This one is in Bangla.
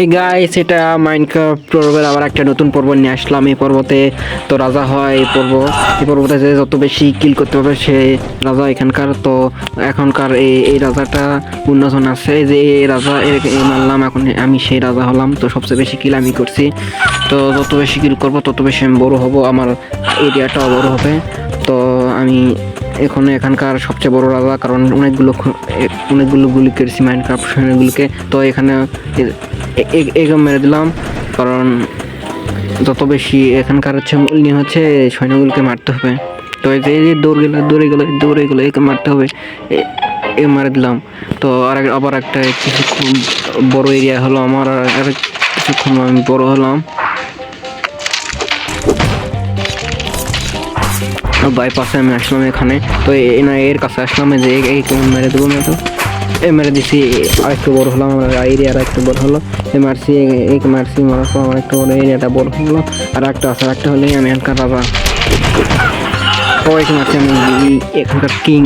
হে গাইস এটা মাইনক্রাফট পর্বের আবার একটা নতুন পর্ব নিয়ে আসলাম। এই পর্বতে তো রাজা হয় এই পর্ব। এই পর্বতে যে যত বেশি কিল করতে পারবে সে রাজা এখানকার। তো এখনকার এই এই রাজাটা উন্নতন আছে। যে এই রাজা এ- এ মারলাম, এখন আমি সেই রাজা হলাম। তো সবচেয়ে বেশি কিল আমি করছি। তো যত বেশি কিল করব, তত বেশি আমি বড় হব। আমার এরিয়াটাও বড় হবে। তো আমি এখন এখানকার সবচেয়ে বড় রাজা, কারণ অনেকগুলো অনেকগুলো গুলি করেছি মাইনক্রাফট সৈন্যগুলোকে। তো এখানে এ- এ- এ- এগম মেরে দিলাম, কারণ যত বেশি এখানকার হচ্ছে মূল নিয়ম হচ্ছে সৈন্যগুলোকে মারতে হবে। তো এই যে দৌড় গেলো, দৌড়ে গেলো দৌড়ে গেলো একে মারতে হবে, এ- মারে দিলাম। তো আর আবার একটা কিছুক্ষণ বড় এরিয়া হলো আমার, আর কিছুক্ষণ আমি বড় হলাম। বাইপাসে আমি আসলাম এখানে। তো এ- না, এর কাছে আসলাম যে, এই- মেরে দেবো না তো মেরে দিছি আর একটু বড় হলো আমার এরিয়া আর একটু বড় হলো এমআরসি মারছি এ- এই মারছি মারার আমার একটু বড় এরিয়াটা বড় হলো আর একটা আছে একটা হলেই আমি এখানকার রাজা সবাইকে মারছি আমি এখানকার কিং